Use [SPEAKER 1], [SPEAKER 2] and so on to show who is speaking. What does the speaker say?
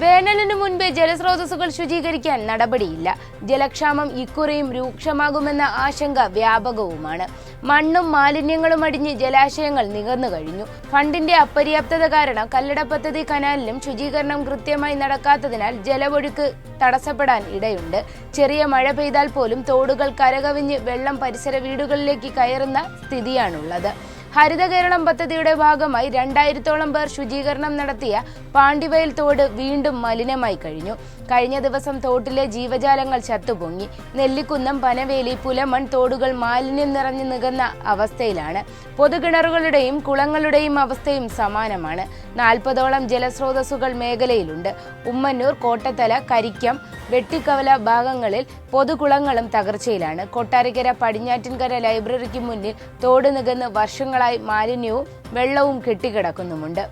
[SPEAKER 1] വേനലിനു മുൻപേ ജലസ്രോതസ്സുകൾ ശുചീകരിക്കാൻ നടപടിയില്ല. ജലക്ഷാമം ഇക്കുറിയും രൂക്ഷമാകുമെന്ന ആശങ്ക വ്യാപകവുമാണ്. മണ്ണും മാലിന്യങ്ങളും അടിഞ്ഞ് ജലാശയങ്ങൾ നികന്നു കഴിഞ്ഞു. ഫണ്ടിന്റെ അപര്യാപ്തത കാരണം കല്ലട പദ്ധതി കനാലിലും ശുചീകരണം കൃത്യമായി നടക്കാത്തതിനാൽ ജലമൊഴുക്ക് തടസ്സപ്പെടാൻ ഇടയുണ്ട്. ചെറിയ മഴ പെയ്താൽ പോലും തോടുകൾ കരകവിഞ്ഞ് വെള്ളം പരിസര വീടുകളിലേക്ക് കയറുന്ന സ്ഥിതിയാണുള്ളത്. ഹരിത കേരളം പദ്ധതിയുടെ ഭാഗമായി രണ്ടായിരത്തോളം പേർ ശുചീകരണം നടത്തിയ പാണ്ടിവയൽ തോട് വീണ്ടും മലിനമായി കഴിഞ്ഞു. കഴിഞ്ഞ ദിവസം തോട്ടിലെ ജീവജാലങ്ങൾ ചത്തുപൊങ്ങി. നെല്ലിക്കുന്നം പനവേലി പുലമൺ തോടുകൾ മാലിന്യം നിറഞ്ഞു നികന്ന അവസ്ഥയിലാണ്. പൊതുകിണറുകളുടെയും കുളങ്ങളുടെയും അവസ്ഥയും സമാനമാണ്. നാൽപ്പതോളം ജലസ്രോതസ്സുകൾ മേഖലയിലുണ്ട്. ഉമ്മന്നൂർ കോട്ടത്തല കരിക്കം വെട്ടിക്കവല ഭാഗങ്ങളിൽ പൊതുകുളങ്ങളും തകർച്ചയിലാണ്. കൊട്ടാരക്കര പടിഞ്ഞാറ്റിൻകര ലൈബ്രറിക്ക് മുന്നിൽ തോട് നികന്ന് വർഷങ്ങളായി മാലിന്യവും വെള്ളവും കെട്ടിക്കിടക്കുന്നുമുണ്ട്.